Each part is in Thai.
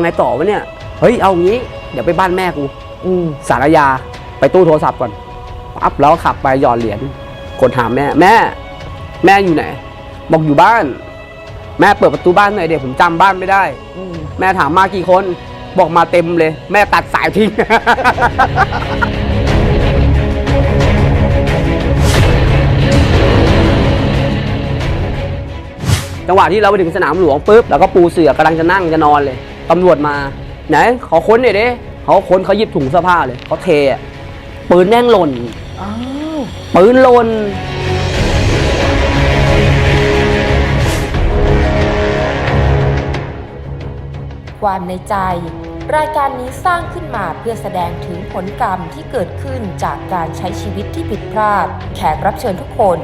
เอาไงต่อวะเนี่ย เฮ้ยเอางี้ เดี๋ยวไปบ้านแม่กูอืมสารยาไปตู้โทรศัพท์ก่อนปั๊บแล้วก็ขับไปหยอดเหรียญกดถามแม่ แม่ แม่อยู่ไหน บอกอยู่บ้าน แม่เปิดประตูบ้านหน่อยเดี๋ยวผมจำบ้านไม่ได้ อืมแม่ถามมากี่คน บอกมาเต็มเลย แม่ตัดสายทิ้ง จังหวะที่เราไปถึงสนามหลวงปุ๊บแล้วก็ปูเสือกำลังจะนั่งจะนอนเลย ตำรวจมา ไหนขอค้นหน่อยดิเขาค้นเขาหยิบถุงเสื้อผ้าเลยเขาเทอะปืนแน่งหล่นอ้าวปืนหล่นความในใจ รายการนี้สร้างขึ้นมาเพื่อแสดงถึงผลกรรมที่เกิดขึ้นจากการใช้ชีวิตที่ผิดพลาด แขกรับเชิญทุกคน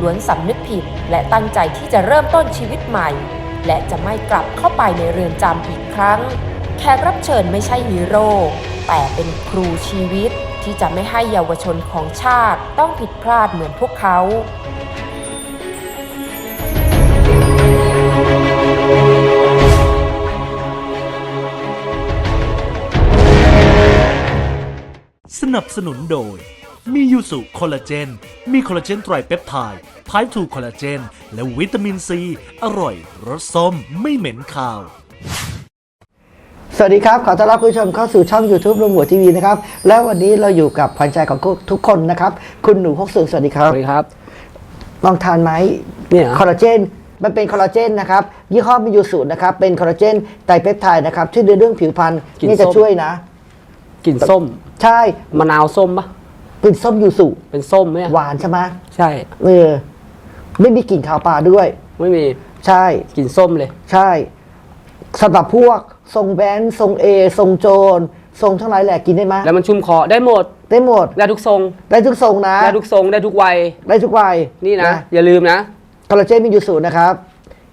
ล้วนสำนึกผิดและตั้งใจที่จะเริ่มต้นชีวิตใหม่ และจะไม่กลับเข้าไปในเรือนจำอีกครั้ง แขกรับเชิญไม่ใช่ฮีโร่แต่เป็นครูชีวิตที่จะไม่ให้เยาวชนของชาติต้องผิดพลาดเหมือนพวกเขาสนับสนุนโดย มียูสุคอลลาเจน มีคอลลาเจนไตรเปปไทด์ไพทูคอลลาเจน และวิตามินซี อร่อย รสส้มไม่เหม็นคาว สวัสดีครับ ขอต้อนรับคุณผู้ชมเข้าสู่ช่อง YouTube รวมหัวทีวีนะครับ แล้ววันนี้เราอยู่กับขวัญใจของทุกคนนะครับ คุณหนูฮกสุสวัสดีคสรับวัสดีครับ ลองทานไหมเนี่ยเหรอคอลลาเจน มันเป็นคอลลาเจนนะครับ ยี่ห้อมิยูสุนะครับ เป็นคอลลาเจนไตรเปปไทด์นะครับช่วยในเรื่องผิวพรรณกินนี่จะส้ม ช่วยนะ กลิ่นส้ม ใช่ มะนาวส้มปะ เป็นส้มยูสุเป็นส้มไหมอะหวานใช่ไหมใช่ เออ ไม่มีกลิ่นคาวปลาด้วย ไม่มี ใช่ กลิ่นส้มเลย ใช่สำหรับพวกทรงแบนทรงเอทรงโจรทรงทั้งหลายแหละกินได้ไหมแล้วมันชุ่มคอได้หมด ได้หมด ได้ทุกทรง ได้ทุกทรงนะ ได้ทุกทรงได้ทุกวัย ได้ทุกวัย นี่นะ อย่าลืมนะคอลลาเจนมีอยู่สูตรนะครับ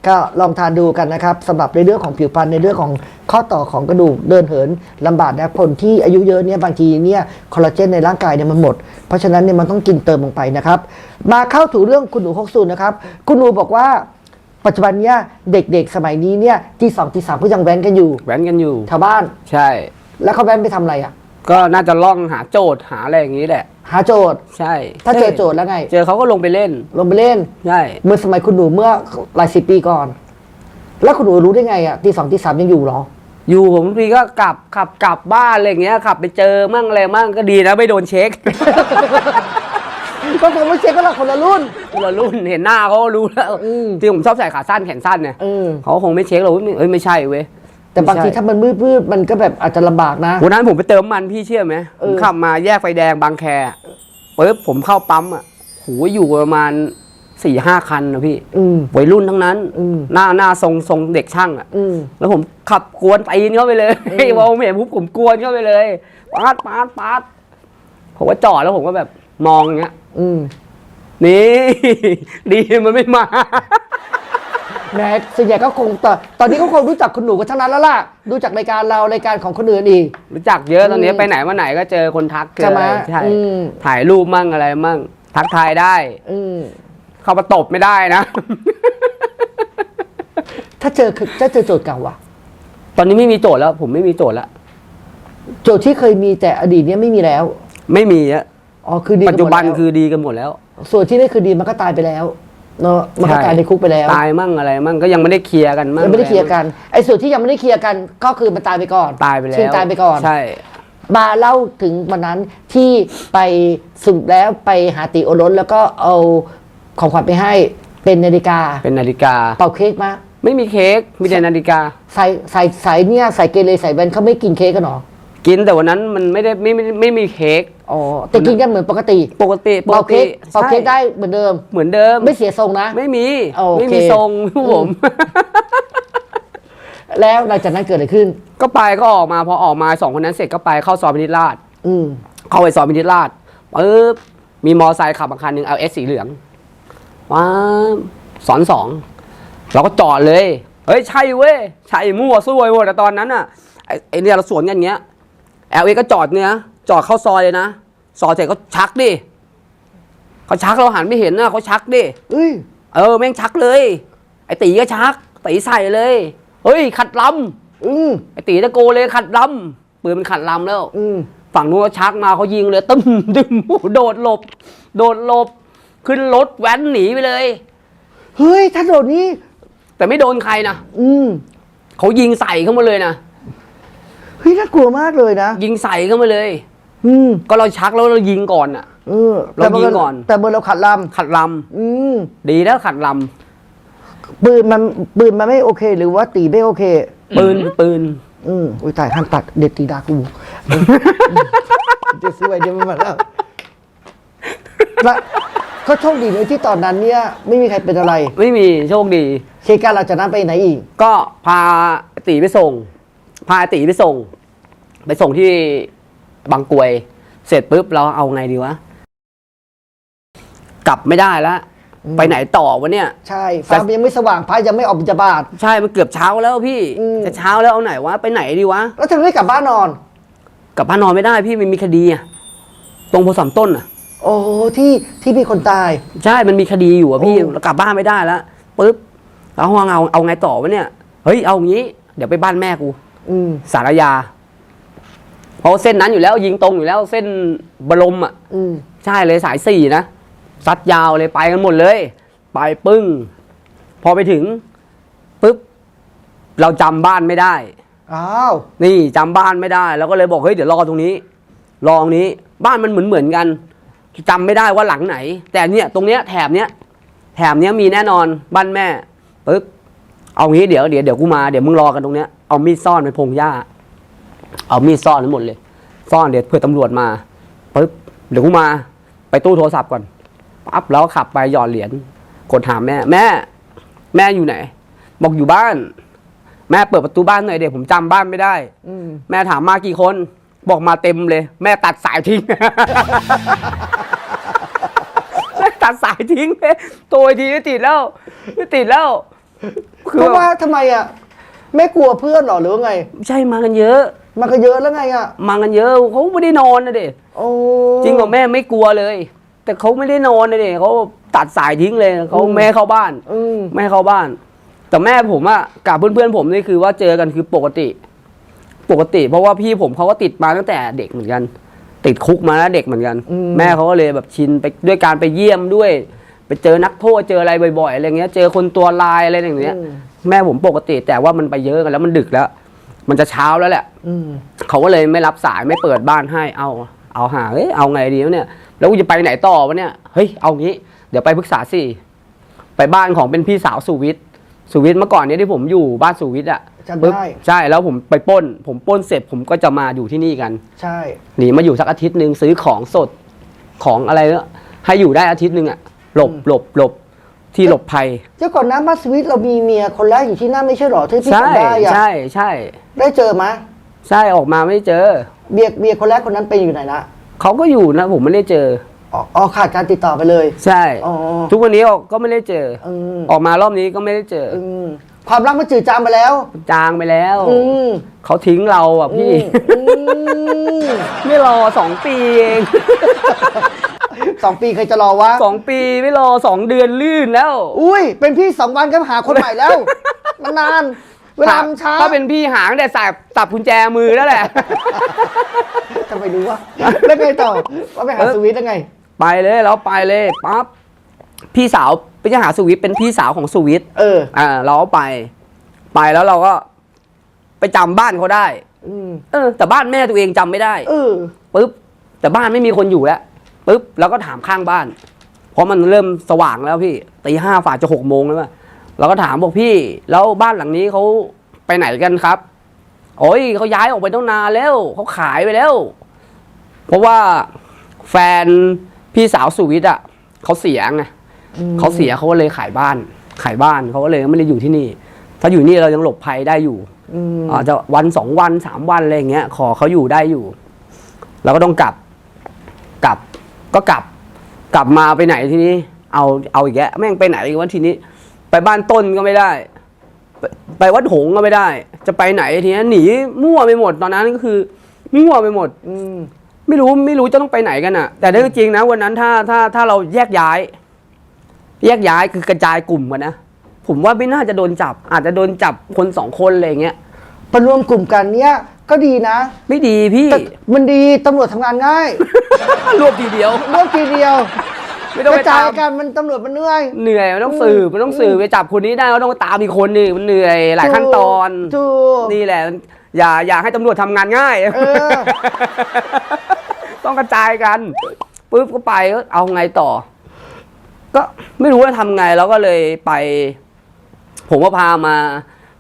ก็ลองทานดูกันนะครับสำหรับในเรื่องของผิวพรรณในเรื่องของข้อต่อของกระดูกเดินเหินลำบากนะคนที่อายุเยอะเนี่ยบางทีเนี่ยคอลลาเจนในร่างกายเนี่ยมันหมด เพราะฉะนั้นเนี่ยมันต้องกินเติมลงไปนะครับ มาเข้าถึงเรื่องคุณหนูฮกซูนนะครับ คุณหนูบอกว่าปัจจุบันเนี่ยเด็กๆสมัยนี้เนี่ยที่สองที่สามก็ยังแว้นกันอยู่แหวนกันอยู่ชาวบ้าน ใช่ แล้วเขาแว้นไปทำอะไรอะ ก็น่าจะล่องหาโจทย์หาอะไรอย่างนี้แหละ หาโจทย์ ใช่ถ้าเจอโจทย์แล้วไง เจอเขาก็ลงไปเล่น ลงไปเล่น ใช่ เมื่อสมัยคุณหนูเมื่อหลายสิบปีก่อน แล้วคุณหนูรู้ได้ไงอะที่สองที่สามยังอยู่เหรอ อยู่ผมบางทีก็กลับขับกลับบ้านอะไรอย่างเงี้ยขับไปเจอมั่งอะไรมั่งก็ดีนะไม่โดนเช็ค ก็คงไม่เช็คก็หรอกคนละรุ่น คนละรุ่นเห็นหน้าเขาก็รู้แล้วอืมจริงผมชอบใส่ขาสั้นแขนสั้นเนี่ยเออเขาก็คงไม่เช็คหรอกว่าเอ้ยไม่ใช่เว้ย แต่บางทีไใช่ถ้ามันมืดๆมันก็แบบอาจจะลำบากนะ วันนั้นผมไปเติมน้ำมันพี่เชื่อไหมเอผอ มขับมาแยกไฟแดงบางแคปุ๊บผมเข้าปั๊มอะโหอยู่ประมาณสี่ห้าคันนะพี่อืม วัยรุ่นทั้งนั้น อืม หน้าหน้าทรงทรงเด็กช่างอะ อืม แล้วผมขับกวนตีนเข้าไปเลยอืมพอผมเห็นปุ๊บผมกวนเข้าไปเลยปาดปาดปาดผมก็จอดแล้วผมก็แบบมองอย่างเงี้ย อืม นี่ ดีมันไม่มา แม้ส่วนใหญ่ก็คงตอนตอนนี้ก็คงรู้จักคุณหนูกันทั้งนั้นแล้วล่ะดูจากรายการเรารายการของคนอื่นอีก รู้จักเยอะตอนนี้อืมไปไหนมาไหนก็เจอคนทักเจอใช่ไหมอะไรใช่อืม ถ่ายรูปมั่งอะไรมั่ง ทักทายได้ อืมเข้ามาตบไม่ได้นะ ถ้าเจอคือถ้าเจอโจทย์เก่าอะตอนนี้ไม่มีโจทย์แล้ว ผมไม่มีโจทย์แล้วโจทย์ที่เคยมีแต่อดีตเนี่ยไม่มีแล้วไม่มีอะอ๋อคือดีปัจจุบันกันหมดแล้วคือดีกันหมดแล้ว ส่วนที่ได้คือดีมันก็ตายไปแล้ว เนาะมันก็ใช่ตายในคุกไปแล้วตายมั่งอะไรมั่งก็ยังไม่ได้เคลียร์กันมั่งยังไม่ได้เคลียร์กันไอ้ส่วนที่ยังไม่ได้เคลียร์กันก็คือมันตายไปก่อนตายไปแล้วชิงตายไปก่อนใช่มาเล่าถึงวันนั้นที่ไปสุดแล้วไปหาติโอรสแล้วก็เอาของขวัญไปให้เป็นนาฬิกา เป็นนาฬิกาเป่าเค้กมาไม่มีเค้กมีแต่นาฬิกาใส่ใส่ใส่เนี่ยใส่เกเรใส่แว่นเขาไม่กินเค้กกันหรอ กินแต่วันนั้นมันไม่ได้ไม่ไม่ไม่มีเค้กอ๋อแต่กินกันเหมือนปกติปกติปเป่ากเค้ติกเป่าเค้กใช่ได้เหมือนเดิม เหมือนเดิม ไม่เสียทรงนะ ไม่มี โอเค ไม่มีทรงครับผม แล้วหลังจากนั้นเกิดอะไรขึ้น ก็ไปก็ออกมาพอออกมาสองคนนั้นเสร็จก็ไปเข้าซอยพินิจราช อืม เข้าไปซอยพินิจราชปึ๊บมีมอไซค์ขับมาคันหนึ่งเอาเอสสีเหลืองว้าสอนสองเราก็จอดเลย เฮ้ย ใช่เว้ย ใช่มั่วซวยหมดแต่ตอนนั้นอะไอ้ไอ้เนี่ยเราสวนกันอย่างเงี้ย แอลเอก็จอดเนี่ยนะจอดเข้าซอยเลยนะซอยเสร็จก็ชักดิเขาชักเราหันไม่เห็นนะเขาชักดิเอ้ยเออแม่งชักเลย ไอ้ตีก็ชักตีใส่เลย เฮ้ย ขัดลอืมไอตีตะโกนเลยขัดลำปืนมันขัดลำแล้ว อืมฝั่งนู้นเขาชักมาเขายิงเลยตึ้มดึงโอ้โหโดดหลบ โดดหลบ ขึ้นรถแว้นหนีไปเลย เฮ้ยถ้าโดดนี้ แต่ไม่โดนใครนะอืมเขายิงใส่เข้ามาเลยนะ เฮ้ยน่ากลัวมากเลยนะยิงใส่เข้ามาเลย อืมก็เราชักแล้วเรายิงก่อนอะ เออเรายิงก่อน แต่เมื่อเราขัดลขัดลำอืมำดีแล้วขัดลปืนมันปืนมันไม่โอเค หรือว่าตีไม่โอเคำปืนปืน อืมอุ้ยตายหันตัดเด็ดตีดากูเออจะซื้อไอเดียมันมาแล้วแล้วก็โชคดีเลยที่ตอนนั้นเนี่ย ไม่มีใครเป็นอะไรไม่มีโชคดีเหตุการณ์หลังจากนั้นไปไหนอีก ก็พาตีไปส่ง พาตีไปส่ง ไปส่งที่บางกรวย เสร็จปุ๊บเราเอาไงดีวะ กลับไม่ได้แล้วอืมไปไหนต่อวะเนี่ย ใช่ฟ้ามันยังไม่สว่างพระยังไม่ออกบิณฑบาตใช่มันเกือบเช้าแล้วพี่อืมจะเช้าแล้วเอาไหนวะไปไหนดีวะแล้วทำไมไม่กลับบ้านนอน กลับบ้านนอนไม่ได้พี่มันมีคดีอะตรงโพธิ์สามต้นอะโอ้ที่ที่มีคนตาย ใช่มันมีคดีอยู่อะพี่โอ้เรากลับบ้านไม่ได้แล้วปุ๊บแล้วห้องเอาเอาไงต่อวะเนี่ยเฮ้ยเอางี้ เดี๋ยวไปบ้านแม่กู อืมสารยา เพราะเส้นนั้นอยู่แล้วยิงตรงอยู่แล้วเส้นบรมอะ อืมใช่เลยสายสี่นะซัดยาวเลยไปกันหมดเลย ไปปึ้ง พอไปถึงปุ๊บเราจำบ้านไม่ได้ อ้าวนี่จำบ้านไม่ได้แล้วก็เลยบอกเฮ้ยเดี๋ยวรอตรงนี้ รอตรงนี้ บ้านมันเหมือนเหมือนกันจำไม่ได้ว่าหลังไหน แต่เนี่ยตรงเนี้ยแถบเนี้ยแถบเนี้ยมีแน่นอนบ้านแม่ปึ๊บเอางี้เดี๋ยวเดี๋ยวเดี๋ยวกูมาเดี๋ยวมึงรอกันตรงเนี้ย เอามีดซ่อนในพงหญ้า เอามีดซ่อนทั้งหมดเลย ซ่อนเดี๋ยวเผื่อตำรวจมาปึ๊บเดี๋ยวกูมา ไปตู้โทรศัพท์ก่อนปั๊บแล้วก็ขับไปหยอดเหรียญกดถามแม่ แม่ แม่อยู่ไหน บอกอยู่บ้าน แม่เปิดประตูบ้านหน่อยเดี๋ยวผมจำบ้านไม่ได้ อืมแม่ถามมากี่คน บอกมาเต็มเลย แม่ตัดสายทิ้ง แม่ตัดสายทิ้งเลยตัวทีไม่ติดแล้วไม่ติดแล้วคือเพราะว่าทำไมอะ ไม่กลัวเพื่อนเหรอหรือว่าไง ใช่มากันเยอะ มันก็เยอะแล้วไงอะ มากันเยอะเขาไม่ได้นอนนะเด็โอ้จริงกว่าแม่ไม่กลัวเลย แต่เขาไม่ได้นอนนะเด็เขาตัดสายทิ้งเลยเขาแม่ให้เข้าบ้านอืมไม่ให้เข้าบ้าน แต่แม่ผมอะกับเพื่อนๆผมนี่คือว่าเจอกันคือปกติ ปกติ เพราะว่าพี่ผมเขาก็ติดมาตั้งแต่เด็กเหมือนกัน ติดคุกมาแล้วเด็กเหมือนกันอืมแม่เขาก็เลยแบบชินไปด้วยการไปเยี่ยมด้วย ไปเจอนักโทษเจออะไรบ่อยๆอะไรเงี้ย เจอคนตัวลายอะไรอย่างเงี้ยอืม แม่ผมปกติ แต่ว่ามันไปเยอะกันแล้วมันดึกแล้ว มันจะเช้าแล้วแหละอืมเขาก็เลยไม่รับสายไม่เปิดบ้านให้เอาเอาหาเอ้ยเอาไงดีวะเนี่ย แล้วกูจะไปไหนต่อวะเนี่ยเฮ้ยเอางี้ เดี๋ยวไปปรึกษาสิไปบ้านของเป็นพี่สาวสุวิทย์สุวิทย์เมื่อก่อนเนี้ที่ผมอยู่บ้านสุวิทย์อะจำปึ๊บได้ ใช่แล้วผมไปปล้น ผมปล้นเสร็จผมก็จะมาอยู่ที่นี่กัน ใช่ หนีมาอยู่สักอาทิตย์หนึ่งซื้อของสดของอะไรเนอะให้อยู่ได้อาทิตย์หนึ่งอะหลบอืม หลบหลบ ที่หลบภัย เจ้าก่อนน้ำบัสวิตเรามีเมียคนแรกอยู่ที่นั่นไม่ใช่เหรอที่พี่ใช่จำได้อะใช่ใช่ได้เจอไหมใช่ออกมาไม่เจอเบียร์เบียร์คนแรกคนนั้นไปอยู่ไหนละเขาก็อยู่นะ ผมไม่ได้เจอ อ๋ออ๋อขาดการติดต่อไปเลย ใช่ อ๋อ ทุกวันนี้ก็ไม่ได้เจออืมออกมารอบนี้ก็ไม่ได้เจออืมความรักมันจืดจางไปแล้ว จางไปแล้ว อืมเขาทิ้งเราอะพี่ อืม ไม่รอสองปีเอง สองปีเคยจะรอวะสองปีไม่รอสองเดือนลื่นแล้ว อุ้ย เป็นพี่สองวันก็หาคนใหม่แล้ว มันนาน เวลามันช้าถ้าเป็นพี่หางแต่สับสับกุญแจมือแล้วแหละจะไปรู้ว่าแล้วไงต่อว่าไปหาเออสวิตยังไง ไปเลยแล้วไปเลยปั๊บพี่สาวไปจะหาสุวิทย์เป็นพี่สาวของสุวิทย์เออ อ่า เราก็ไป ไปแล้วเราก็ ไปจำบ้านเขาได้อืมเออ แต่บ้านแม่ตัวเองจำไม่ได้ เออปุ๊บแต่บ้านไม่มีคนอยู่แล้ว ปุ๊บเราก็ถามข้างบ้าน เพราะมันเริ่มสว่างแล้วพี่ตีห้าฝ่าจะหกโมงแล้วอะเราก็ถามบอกพี่ แล้วบ้านหลังนี้เขาไปไหนกันครับ โอ้ยเขาย้ายออกไปตั้งนานแล้วเขาขายไปแล้ว เพราะว่าแฟนพี่สาวสุวิทย์อะเขาเสียไงอืมเขาเสียเขาก็เลยขายบ้าน ขายบ้านเขาก็เลยไม่ได้อยู่ที่นี่ ถ้าอยู่นี่เรายังหลบภัยได้อยู่อืมอาจจะวันสองวันสามวันอะไรอย่างเงี้ย ขอเขาอยู่ได้อยู่ เราก็ต้องกลับกลับ ก็กลับกลับมาไปไหนทีนี้ เอาเอาอีกแล้วแม่งไปไหนอีกวันทีนี้ ไปบ้านต้นก็ไม่ได้ ไปไปวัดหงส์ก็ไม่ได้ จะไปไหนทีนี้หนีมั่วไปหมดตอนนั้นก็คือมั่วไปหมด อืมไม่รู้ไม่รู้จะต้องไปไหนกันอะ แต่ถ้าจริงๆนะวันนั้นถ้าถ้าถ้าเราแยกย้าย แยกย้ายคือกระจายกลุ่มกันนะผมว่าไม่น่าจะโดนจับ อาจจะโดนจับคนสองคนอะไรอย่างเงี้ย ไปรวมกลุ่มกันเนี้ยก็ดีนะไม่ดีพี่แต่มันดีตำรวจทำงานง่ายรวบทีเดียว รวมทีเดียวไม่ต้องกไประจาตายมกันมันตำรวจมันเหนื่อย เหนื่อยมันต้องสืบมันต้องสืบไปจับคนนี้ได้ก็ต้องตามอีกคนนึงมันเหนื่อยหลายขั้นตอนถูกนี่แหละ อย่าอย่าให้ตำรวจทำงานง่าย เออ ต้องกระจายกันปุ๊บก็ไปก็เอาไงต่อ ก็ไม่รู้ว่าทำไงแล้วก็เลยไป ผมก็พามา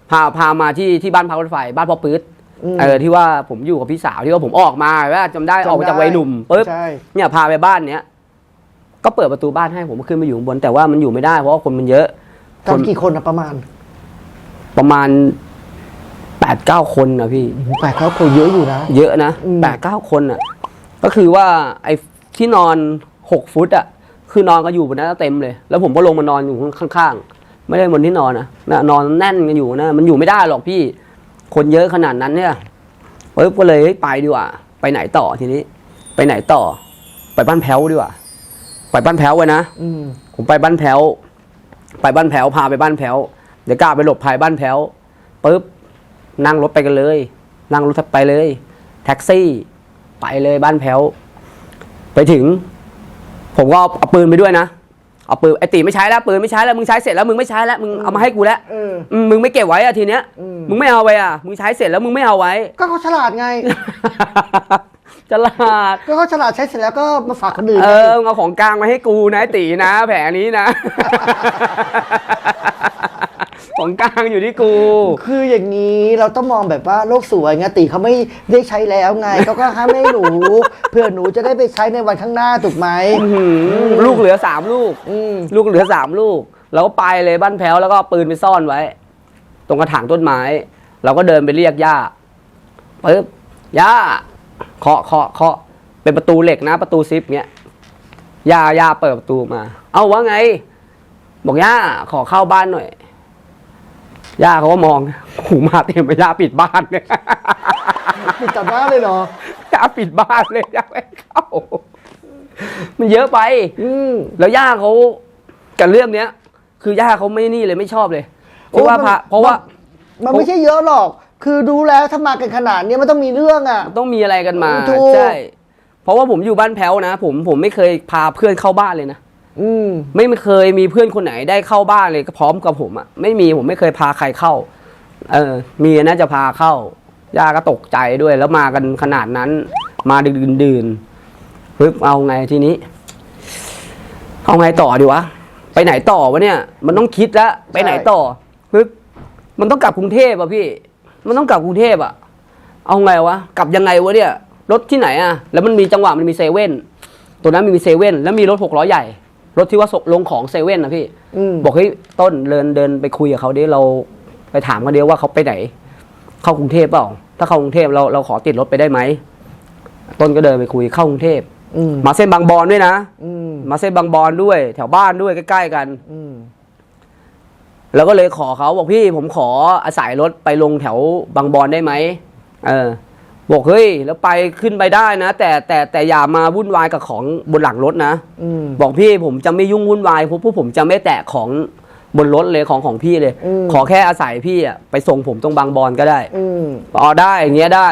พาพามาที่ที่บ้านพักรถไฟบ้านพ่อปื๊ดอืมเออที่ว่าผมอยู่กับพี่สาวที่ว่าผมออกมาว่าจำได้จำได้ออกมาจากวัยหนุ่มปุ๊บใช่ เนี่ยพาไปบ้านเนี้ยก็เปิดประตูบ้านให้ผมก็ขึ้นมาอยู่ข้างบนแต่ว่ามันอยู่ไม่ได้เพราะว่าคนมันเยอะทำกี่คนอะประมาณประมาณแปดเก้าคนนะพี่ แปดเขาคนเยอะอยู่นะ เยอะนะอืม แปดเก้าคนอะ ก็คือว่าไอ้ที่นอนหกฟุตอะ คือนอนกันอยู่บนนั้นเต็มเลย แล้วผมก็ลงมานอนอยู่ข้างๆ ไม่ได้บนที่นอนนะนะนอนแน่นกันอยู่นะ มันอยู่ไม่ได้หรอกพี่ คนเยอะขนาดนั้นเนี่ยปุ๊บก็เลยเฮ้ยไปดีกว่า ไปไหนต่อทีนี้ ไปไหนต่อ ไปบ้านแพ้วดีกว่า ไปบ้านแพ้วไว้นะอืมผมไปบ้านแพ้ว ไปบ้านแพ้วพาไปบ้านแพ้วเดี๋ยวกล้าไปหลบภายบ้านแพ้วปุ๊บนั่งรถไปกันเลย นั่งรถไปเลย แท็กซี่ ไปเลยบ้านแพ้ว ไปถึง ผมก็เอาเอาปืนไปด้วยนะ เอาปืนไอตีไม่ใช้แล้วปืนไม่ใช้แล้วมึงใช้เสร็จแล้วมึงไม่ใช้แล้วมึงเอามาให้กูแล้วเอออืมมึงไม่เก็บไว้อะทีเนี้ยอืม มึงไม่เอาไว้อะมึงใช้เสร็จแล้วมึงไม่เอาไว้ ก็เขาฉลาดไง ฉลาด ก็เขาฉลาดใช้เสร็จแล้วก็มาฝากคนอื่นเอไงอมึงเอาของกลางมาให้กูนะไอ้ตีนะ แผงนี้นะ ของกลางอยู่ที่กู คืออย่างนี้เราต้องมองแบบว่าโลกสวยไงตีเขาไม่ได้ใช้แล้วไงเขาก็ห้ามไม่ให้หนูเพื่อหนูจะได้ไปใช้ในวันข้างหน้าถูกไหมอื้อหือลูกเหลือสามลูกอืมลูกเหลือสามลูกเราก็ไปเลยบ้านแพ้วแล้วก็เอาปืนไปซ่อนไว้ ตรงกระถางต้นไม้ เราก็เดินไปเรียกย่าปึ๊บย่าเคาะเคาะเคาะเป็นประตูเหล็กนะ ประตูซิปเงี้ยย่าย่าเปิดประตูมา เอาว่าไง บอกย่าขอเข้าบ้านหน่อย ย่าเขาก็มองหูมาเต็มไปย่าปิดบ้านเลยปิดต่อหน้าเลยเหรอย่าปิดบ้านเลยย่าไม่ให้เข้า มันเยอะไป อืมแล้วย่าเขากับเรื่องเนี้ย คือย่าเขาไม่นี่เลยไม่ชอบเลยโอ้ที่ว่ามันพระเพราะว่า มันไม่ใช่เยอะหรอก คือดูแล้วถ้ามากันขนาดเนี้ยมันต้องมีเรื่องอะ ต้องมีอะไรกันมาถูกใช่เพราะว่าผมอยู่บ้านแพ้วนะผมผมไม่เคยพาเพื่อนเข้าบ้านเลยนะ อืมไม่เคยมีเพื่อนคนไหนได้เข้าบ้านเลยพร้อมกับผมอะ่ะไม่มีผมไม่เคยพาใครเข้า เออ มีน่าจะพาเข้าย่าก็ตกใจด้วย แล้วมากันขนาดนั้น มาดึกดื่นดื่นปึ๊บเอาไงทีนี้ เอาไงต่อดีวะ ไปไหนต่อวะเนี่ย มันต้องคิดแล้วไปไหนต่อปึ๊บมันต้องกลับกรุงเทพอะพี่ มันต้องกลับกรุงเทพอะ เอาไงวะ กลับยังไงวะเนี่ย รถที่ไหนอะ แล้วมันมีจังหวะมันมีเซเว่น ตัวนั้นมันมีเซเว่น แล้วมีรถหกล้อใหญ่ รถที่ว่าส่งลงของเซเว่นนะพี่ อืม บอกเฮ้ยต้นเดินเดินไปคุยกับเขาดิเราไปถามเขาดิว่าเขาไปไหน เข้ากรุงเทพเปล่า ถ้าเข้ากรุงเทพเราเราขอติดรถไปได้ไหม ต้นก็เดินไปคุยเข้ากรุงเทพอืมมาเส้นบางบอนด้วยนะ อืมมาเส้นบางบอนด้วย แถวบ้านด้วยใกล้ๆกัน อืมแล้วก็เลยขอเขาบอกพี่ผมขออาศัยรถไปลงแถวบางบอนได้ไหมเออ บอกเฮ้ยแล้วไปขึ้นไปได้นะ แต่แต่แต่อย่ามาวุ่นวายกับของบนหลังรถนะอืม บอกพี่ผมจะไม่ยุ่งวุ่นวายเพราะพวกผมจะไม่แตะของบนรถเลยของของพี่เลย อืม ขอแค่อาศัยพี่อะไปส่งผมตรงบางบอนก็ได้ อืม อ๋อได้อย่างเงี้ยได้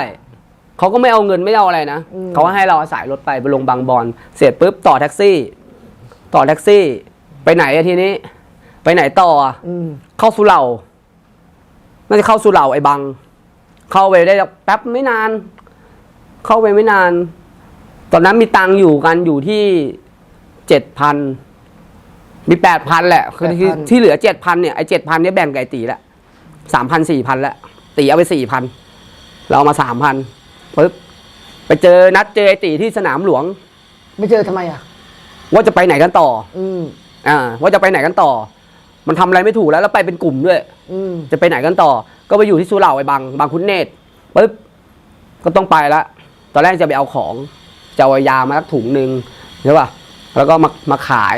เขาก็ไม่เอาเงินไม่เอาอะไรนะอืม เขาให้เราอาศัยรถไปไปลงบางบอนเสร็จปุ๊บต่อแท็กซี่ ต่อแท็กซี่ ไปไหนอะทีนี้ ไปไหนต่ออะอืม เข้าสุเหร่าน่าจะเข้าสุเหร่าไอ้บัง เข้าไปได้แป๊บไม่นาน เข้าไปไม่นาน ตอนนั้นมีตังค์อยู่กันอยู่ที่เจ็ดพันมีแปดพันแหละคือที่8,000 ที่เหลือเจ็ดพันเนี่ยไอ้เจ็ดพันเนี่ยแบ่งไก่ตีละสามพันสี่พันละตีเอาไปสี่พันเราเอามาสามพันปึ๊บไปเจอนัดเจอไอ้ตีที่สนามหลวง ไม่เจอทำไมอะ ว่าจะไปไหนกันต่อ อืม อ่า ว่าจะไปไหนกันต่อ มันทำอะไรไม่ถูกแล้วแล้วไปเป็นกลุ่มด้วย อืม จะไปไหนกันต่อ ก็ไปอยู่ที่สุเหร่าไอ้บางบางคุณเนตรปึ๊บก็ต้องไปละตอนแรกจะไปเอาของจะเอายามาสักถุงหนึ่งใช่ป่ะแล้วก็มามาขาย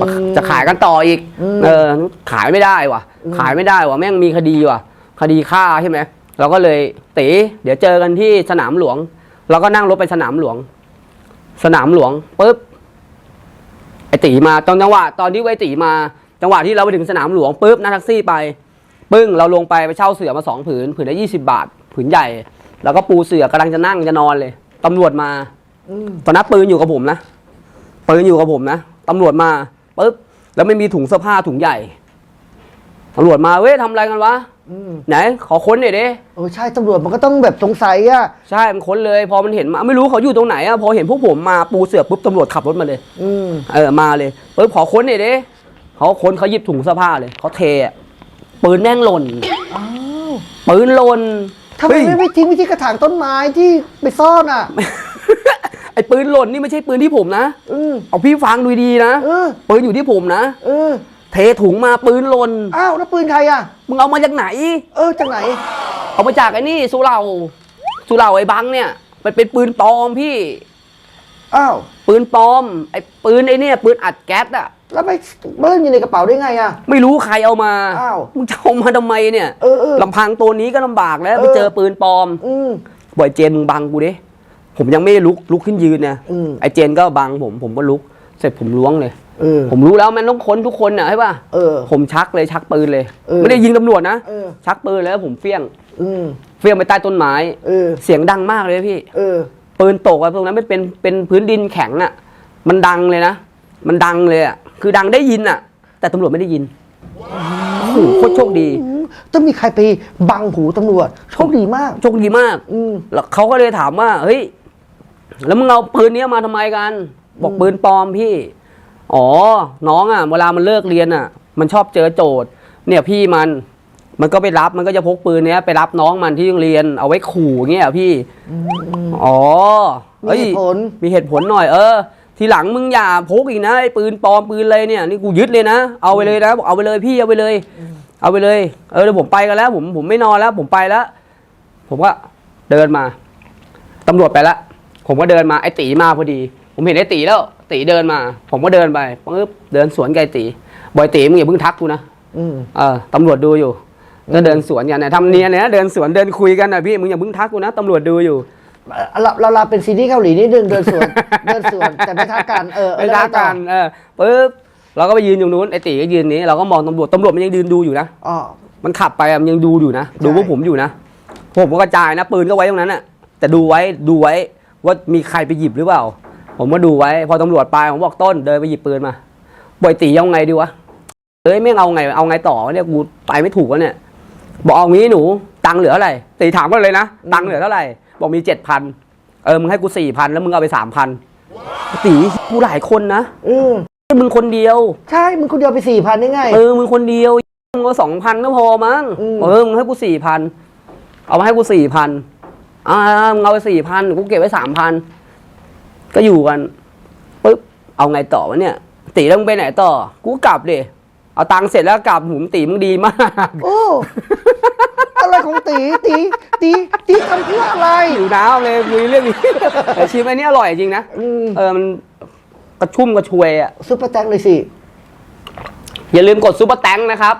มาอืมจะขายกันต่ออีกอืมเออ ขายไม่ได้ว่ะอืมขายไม่ได้ว่ะแม่งมีคดีว่ะ คดีฆ่าใช่ไหมเราก็เลยตีเดี๋ยวเจอกันที่สนามหลวง เราก็นั่งรถไปสนามหลวง สนามหลวงปุ๊บไอตีมาตอนจังหวะตอนที่ไอตีมา จังหวะที่เราไปถึงสนามหลวงปุ๊บนั่งแท็กซี่ไป ปึ้งเราลงไปไปเช่าเสือมาสองผืน ผืนละยี่สิบาท ผืนใหญ่ แล้วก็ปูเสือกำลังจะนั่งจะนอนเลยตำรวจมาอืมตอนนั้นปืนอยู่กับผมนะปืนอยู่กับผมนะตำรวจมาปุ๊บแล้วไม่มีถุงเสื้อผ้าถุงใหญ่ตำรวจมาเว้ยทำอะไรกันวะอืมไหน ขอค้นหน่อยดิโอ้ใช่ตำรวจมันก็ต้องแบบสงสัยอะใช่มันค้นเลย พอมันเห็นมาไม่รู้เขาอยู่ตรงไหนอะพอเห็นพวกผมมาปูเสือปุ๊บตำรวจขับรถมาเลยอืมเออมาเลยปุ๊บขอค้นหน่อยดิเขาค้นเขาหยิบถุงเสื้อผ้าเลยเขาเทอะ ปืนแม่งหล่นอ้าวปืนหล่นทำไมเฮ้ยไม่ไปทิ้งไว้ที่กระถางต้นไม้ที่ไปซ่อนอะ ไอ้ปืนหล่นนี่ไม่ใช่ปืนที่ผมนะอืมเอาพี่ฟังดูดีๆนะเออปืนอยู่ที่ผมนะเออเทถุงมาปืนหล่นอ้าวแล้วปืนใครอะมึงเอามาจากไหน เออจากไหน เอามาจากไอ้นี่สุเหร่าสุเหร่าไอ้บังเนี่ย มันเป็นปืนปลอมพี่อ้าวปืนปลอมไอ้ปืนไอ้เนี่ยปืนอัดแก๊สอะ แล้วไปเบิ้ลอยู่ในกระเป๋าได้ไงอะ ไม่รู้ใครเอามา อ้าวมึงจะเอามาทำไมเนี่ยเออเออลำพังตัวนี้ก็ลำบากแล้วเออไปเจอปืนปลอมอืมบ่อยเจนมึงบังกูดิผมยังไม่ลุกลุกขึ้นยืนเนี่ยอืมไอ้เจนก็บังผมผมก็ลุก เสร็จผมล้วงเลย เออ ผมรู้แล้วมันต้องค้นทุกคนน่ะใช่ป่ะเออผมชักเลยชักปืนเลย เออไม่ได้ยิงตำรวจนะเออ ชักปืนแล้วผมเฟี้ยง อืมเฟี้ยงไปใต้ต้นไม้ เออ เสียงดังมากเลยพี่ เออ ปืนตกอะตรงนั้นไม่เป็นเป็นพื้นดินแข็งอะมันดังเลยนะ มันดังเลยอะ คือดังได้ยินอะแต่ตำรวจไม่ได้ยินโอ้โหโคตรโชคดีอืมต้องมีใครไปบังหูตำรวจ โชคดีมาก โชคดีมาก อืม แล้วเขาก็เลยถามว่า เฮ้ย แล้วมึงเอาปืนเนี้ยมาทำไมกัน บอกปืนปลอมพี่ อ๋อ น้องอะเวลามันเลิกเรียนอะมันชอบเจอโจทย์ เนี่ยพี่มัน มันก็ไปรับ มันก็จะพกปืนเนี้ยไปรับน้องมันที่โรงเรียน เอาไว้ขู่เงี้ยพี่ อ๋อมีเฮ้ย เหตุผล มีเหตุผลหน่อยเออ ทีหลังมึงอย่าพกอีกนะไอ้ปืนปลอมปืนอะไรเนี่ยนี่กูยึดเลยนะเอาไปเลยนะบอกเอาไปเลยพี่เอาไปเลย เอาไปเลย เออเดี๋ยวผมไปกันแล้ว ผมผมไม่นอนแล้ว ผมไปแล้ว ผมก็เดินมาตำรวจไปแล้วผมก็เดินมาไอ้ตีมาพอดี ผมเห็นไอ้ตีแล้ว ตีเดินมา ผมก็เดินไปปึ๊บเดินสวนกับไอ้ตีบอยตีมึงอย่าเพิ่งทักกูนะอืมเออตำรวจดูอยู่ก็เดินสวนกันนะทำเนียนเนี่ยนะเดินสวนเดินคุยกันนะพี่มึงอย่าเพิ่งทักกูนะตำรวจดูอยู่ เราเราเราเป็นซีรีส์เกาหลีนิดนึงเดินสวนเดินสวนแต่ไม่ทักกันเออไปทักกันเออปึ๊บเราก็ไปยืนอยู่นู้นไอ้ตีก็ยืนนี้เราก็มองตำรวจตำรวจมันยังยืนดูอยู่นะอ๋อมันขับไปอะมันยังดูอยู่นะดูพวกผมอยู่นะผมก็กระจายนะปืนก็ไว้ตรงนั้นน่ะแต่ดูไว้ดูไว้ว่ามีใครไปหยิบหรือเปล่า ผมก็ดูไว้ พอตำรวจไปผมบอกต้นเดินไปหยิบปืนมาบ่อยตีเอาไงดีวะเอ้ยไม่เอาไงเอาไงต่อวะเนี่ยกูไปไม่ถูกวะเนี่ย บอกเอางี้หนูตังค์เหลืออะไรตีถามก็เลยนะตังค์เหลือเท่าไหร่ บอกมีเจ็ดพันเออมึงให้กูสี่พันแล้วมึงเอาไปสามพันตีกูหลายคนนะอืมมึงคนเดียว ใช่มึงคนเดียวไปสี่พันได้ไงเออมึงคนเดียวมึงก็สองพันก็พอมั้งอืมเออมึงให้กูสี่พันเอามาให้กูสี่พันอ่ามึงเอาไปสี่พันกูเก็บไว้สามพันก็อยู่กันปุ๊บเอาไงต่อวะเนี่ยตีแล้วมึงไปไหนต่อ กูกลับดิเอาตังค์เสร็จแล้วกลับหุมตีมึงดีมากโอ้อะไร ของตีตีตีตีทำเพื่ออะไรหิวน้ำเลยคุยเรื่องนี้ แต่ชิมอันนี้อร่อยจริงนะอืมเออมันกระชุ่มกระชวยอะ ซุปเปอร์แตงเลยสิ อย่าลืมกดซูเปอร์แตงนะครับ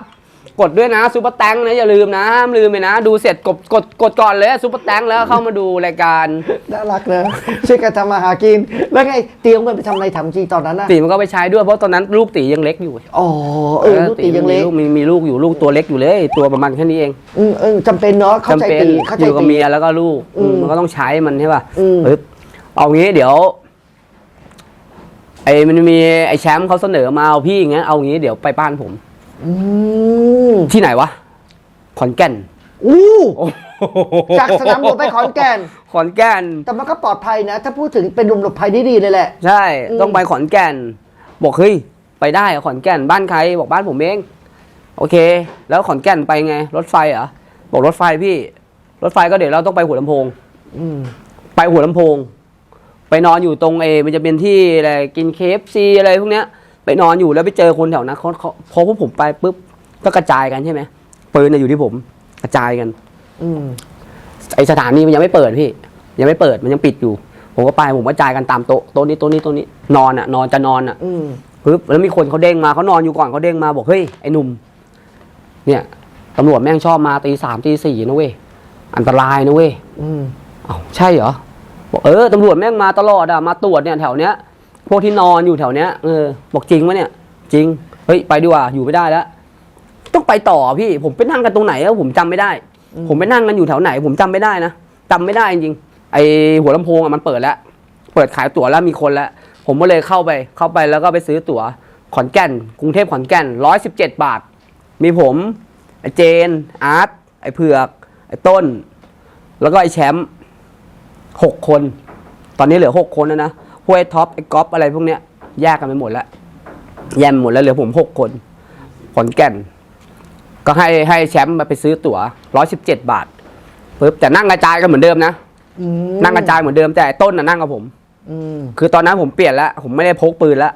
กดด้วยนะซูเปอร์แตงนะอย่าลืมนะห้ามลืมเลยนะ ดูเสร็จกดกดกดก่อนเลยซูเปอร์แตงแล้วเข้ามาดูรายการน่ารักนะช่วยกันทำมาหากิน แล้วไงเตรียมเงินไปทำอะไรทำจริงตอนนั้นน่ะตีมันก็ไปใช้ด้วยเพราะตอนนั้นลูกตียังเล็กอยู่อ๋อเออลูกตียังเล็กมีมีมีลูกอยู่ลูกตัวเล็กอยู่เลย ตัวประมาณแค่นี้เองอืมเออจำเป็นเนาะเข้าใจจำเป็นตีเข้าอใจยู่กับตีเมียแล้วก็ลูกอืมมันก็ต้องใช้มันใช่ป่ะอืมปึ๊บเอางี้เดี๋ยวไอ้มันมีไอ้แชมป์เขาเสนอมาเอาพี่อย่างเงี้ยเอางี้เดี๋ยวไปบ้านผม อืมที่ไหนวะ ขอนแก่น อู้โอ้โหจากสนามหลวงไปขอนแก่น ขอนแก่น แต่มันก็ปลอดภัยนะ ถ้าพูดถึงเป็นหลุมหลบภัยที่ดีเลยแหละ ใช่อืมต้องไปขอนแก่น บอกเฮ้ย ไปได้เหรอขอนแก่นบ้านใคร บอกบ้านผมเอง โอเค แล้วขอนแก่นไปไง รถไฟเหรอ บอกรถไฟพี่ รถไฟก็เดี๋ยวเราต้องไปหัวลำโพงอืมไปหัวลำโพง ไปนอนอยู่ตรงเอมันจะเป็นที่อะไรกินเคฟซีอะไรพวกเนี้ย ไปนอนอยู่แล้วไปเจอคนแถวนั้นเขาเขาพอพวกผมไปปุ๊บก็กระจายกันใช่ไหมปืนน่ะอยู่ที่ผม กระจายกัน อืมไอสถานีมันยังไม่เปิดพี่ ยังไม่เปิดมันยังปิดอยู่ ผมก็ไปผมกระจายกันตามโต๊ะโต๊ะนี้โต๊ะนี้โต๊ะนี้นอนอะ นอนจะนอนอะอืมปึ๊บแล้วมีคนเขาเด้งมาเขานอนอยู่ก่อนเขาเด้งมาบอกเฮ้ยไอ้หนุ่มเนี่ยตำรวจแม่งชอบมาตีสามตีสี่นะเว้ยอันตรายนะเว้ยอืม เอ้าใช่เหรอบอกเออตำรวจแม่งมาตลอดอะมาตรวจเนี่ยแถวเนี้ย พวกที่นอนอยู่แถวเนี้ยเออบอกจริงวะเนี่ย จริง เฮ้ยไปดีกว่าอยู่ไม่ได้แล้ว ต้องไปต่อพี่ผมไปนั่งกันตรงไหนแล้วผมจำไม่ได้ ผมไปนั่งกันอยู่แถวไหน ผมจำไม่ได้นะจำไม่ได้จริงไอหัวลำโพงอะมันเปิดแล้ว เปิดขายตั๋วแล้วมีคนแล้ว ผมก็เลยเข้าไป เข้าไปแล้วก็ไปซื้อตั๋วขอนแก่น กรุงเทพขอนแก่นร้อยสิบเจ็ดบาท มีผมไอเจน อาร์ตไอเผือก ไอต้น แล้วก็ไอแชมป์หกคน ตอนนี้เหลือหกคนแล้วนะ พวกไอท็อปไอก๊อฟอะไรพวกเนี้ยแยกกันไปหมดแล้วแยกไปหมดแล้วเหลือผมหกคนขอนแก่น ก็ให้ให้แชมป์มาไปซื้อตั๋วร้อยสิบเจ็ดบาทปึ๊บแต่นั่งกระจายกันเหมือนเดิมนะอืมนั่งกระจายเหมือนเดิมแต่ไอ้ต้นน่ะนั่งกับผม อืม คือตอนนั้นผมเปลี่ยนแล้ว ผมไม่ได้พกปืนแล้ว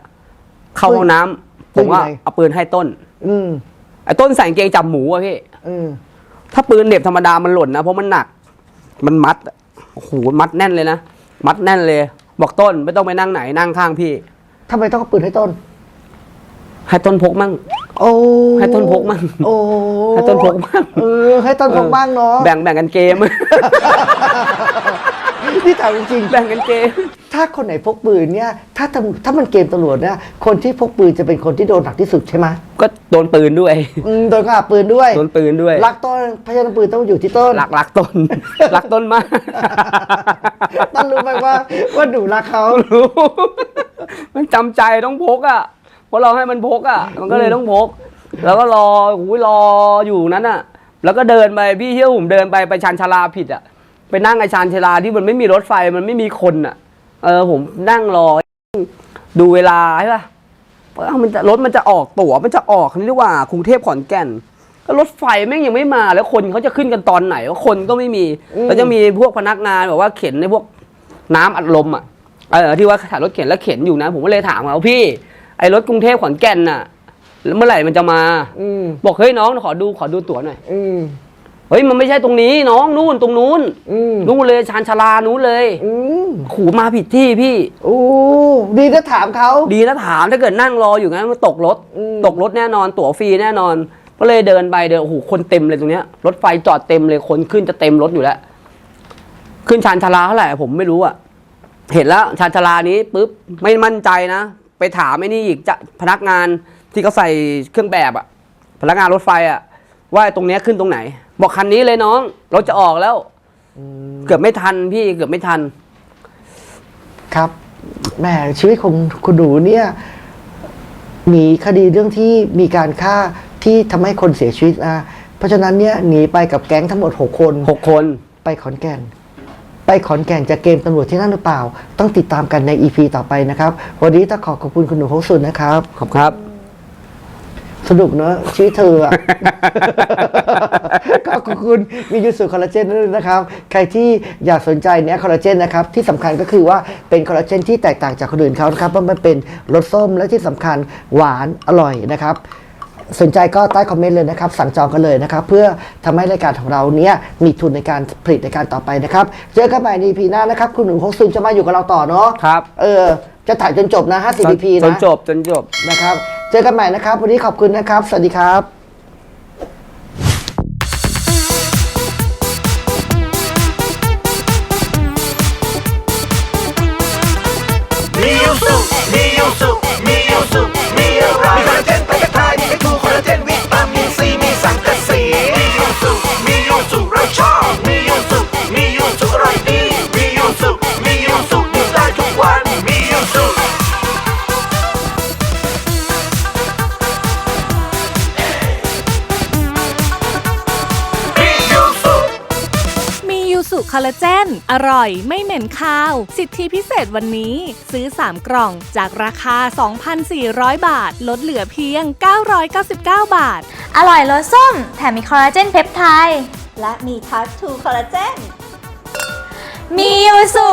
เข้าห้องน้ำปืผนมก็ยังไงเอาปืนให้ต้นอืมไอ้ต้นใส่กางเกงจับหมูอะพี่ อืมถ้าปืนเหน็บธรรมดามันหล่นนะเพราะมันหนัก มันมัดอะโอ้โหมัดแน่นเลยนะ มัดแน่นเลย บอกต้นไม่ต้องไปนั่งไหนนั่งข้างพี่ ทำไมต้องเอาปืนให้ต้น ให้ต้นพกมั่ง โอ้ให้ต้นพกมั่งโอ้ให้ต้นพกมั่ง เออ ให้ต้นพกบ้างเนาะ แบ่งแบ่งกันเกม นี่ถามจริงแบ่งกันเกมๆถ้าคนไหนพกปืนเนี่ย ถ้าทำถ้ามันเกมตำรวจเนี่ย คนที่พกปืนจะเป็นคนที่โดนหนักที่สุดใช่ไหมก็โดนปืนด้วย อืมโดนกระสุนปืนด้วย โดนปืนด้วย รักต้นเพราะฉะนั้นปืนต้องอยู่ที่ต้น รักรักต้น รักต้นมาก ต้นรู้ไหมว่าว่าหนูรักเขา รู้ มันจำใจต้องพกอะ เพราะเราให้มันพกอะ มันก็เลยต้องพก แล้วก็รออุ้ยรออยู่นั้นอะ แล้วก็เดินไปพี่เที่ยวผมเดินไปไปชานชาลาผิดอะ ไปนั่งไอชานชาลาที่มันไม่มีรถไฟมันไม่มีคนอะ เออผมนั่งรอ ดูเวลาใช่ป่ะเอ้ามันจะรถมันจะออกตั๋วมันจะออกนี่ดีกว่ากรุงเทพขอนแก่นก็รถไฟแม่งยังไม่มาแล้วคนเขาจะขึ้นกันตอนไหนว่าคนก็ไม่มีอืมแล้วจะมีพวกพนักงานแบบว่าเข็นในพวกน้ำอัดลมอะเออที่ว่าถ่ายรถเข็นแล้วเข็นอยู่นะ ผมก็เลยถามเขาพี่ ไอ้รถกรุงเทพขอนแก่นน่ะแล้วเมื่อไหร่มันจะมาอืมบอกเฮ้ยน้องขอดูขอดูตั๋วหน่อย อืม เฮ้ยมันไม่ใช่ตรงนี้น้องนู่นตรงนู้นอืมนู่นเลยชานชาลานู้นเลยอืมขู่มาผิดที่พี่ โอ้ดีนะถามเขา ดีนะถามถ้าเกิดนั่งรออยู่งั้นมันตกรถ อืม ตกรถแน่นอนตั๋วฟรีแน่นอน ก็เลยเดินไปเดินโอ้โหคนเต็มเลยตรงเนี้ยรถไฟจอดเต็มเลยคนขึ้นจะเต็มรถอยู่แล้ว ขึ้นชานชาลาเท่าไหร่ผมไม่รู้อะเห็นแล้วชานชาลานี้ปุ๊บไม่มั่นใจนะไปถามไอ้นี่อีกจะพนักงานที่เขาใส่เครื่องแบบอะพนักงานรถไฟอะว่าตรงเนี้ยขึ้นตรงไหน บอกคันนี้เลยน้องรถจะออกแล้ว เกือบไม่ทันพี่เกือบไม่ทัน ครับแหมชีวิตของคุณหนูเนี่ยหนีคดีเรื่องที่มีการฆ่าที่ทำให้คนเสียชีวิตนะเพราะฉะนั้นเนี่ยหนีไปกับแก๊งทั้งหมด 6 คน หกคน ไปขอนแก่น ไปขอนแก่นจะเกมตำรวจที่นั่นหรือเปล่า ต้องติดตามกันใน EP ต่อไปนะครับ วันนี้ต้องขอขอบคุณคุณหนูของสุดนะครับ ขอบครับ สนุกเนอะชีวิตเธออะก็ขอบคุณมียูสุคอลลาเจนด้วยนะครับ ใครที่อยากสนใจเนี้ยคอลลาเจนนะครับ ที่สำคัญก็คือว่าเป็นคอลลาเจนที่แตกต่างจากคนอื่นเขานะครับเพราะมันเป็นรสส้มและที่สำคัญหวานอร่อยนะครับ สนใจก็ใต้คอมเมนต์เลยนะครับ สั่งจองกันเลยนะครับ เพื่อทำให้รายการของเราเนี้ยมีทุนในการผลิตในการต่อไปนะครับ เจอกันใหม่ใน EP หน้านะครับ คุณหนุ่มของซุนจะมาอยู่กับเราต่อเนาะครับ เออจะถ่ายจนจบนะ50 EP จนนะจบจนจบ นะครับ เจอกันใหม่นะครับ วันนี้ขอบคุณนะครับ สวัสดีครับ ร่อย ไม่เหม็นคาว สิทธิพิเศษวันนี้ ซื้อ 3 กล่องจากราคา 2,400 บาท ลดเหลือเพียง 999 บาท อร่อยรสส้ม แถมมีคอลลาเจนเพปไทด์และมีทัสทูคอลลาเจน มียูสุ